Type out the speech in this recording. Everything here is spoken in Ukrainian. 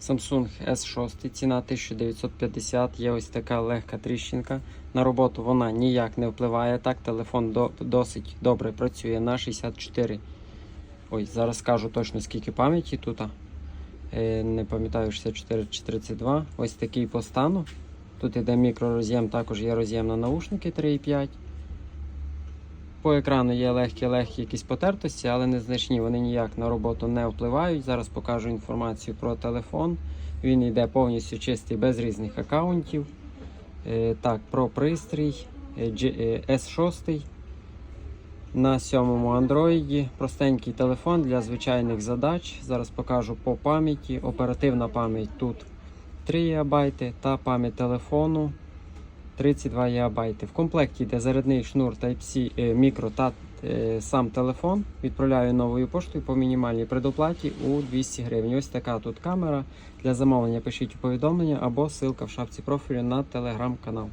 Samsung S6, ціна 1950, є ось така легка тріщинка. На роботу вона ніяк не впливає. Так, телефон до, досить добре працює на 64. Ой, зараз скажу точно скільки пам'яті тут. Е, не пам'ятаю 64 чи 32. Ось такий по стану. Тут іде мікророз'єм, також є роз'єм на наушники 3,5. По екрану є легкі-легкі якісь потертості, але незначні. Вони ніяк на роботу не впливають. Зараз покажу інформацію про телефон. Він йде повністю чистий без різних аккаунтів. Е, так, про пристрій е, е, S6 на сьомому Android. Простенький телефон для звичайних задач. Зараз покажу по пам'яті. Оперативна пам'ять тут 3 ГБ та пам'ять телефону 32 ГБ. В комплекті йде зарядний шнур Type-C е, мікро та е, сам телефон. Відправляю новою поштою по мінімальній предоплаті у 200 гривень. Ось така тут камера. Для замовлення пишіть у повідомлення або ссылка в шапці профілю на телеграм-канал.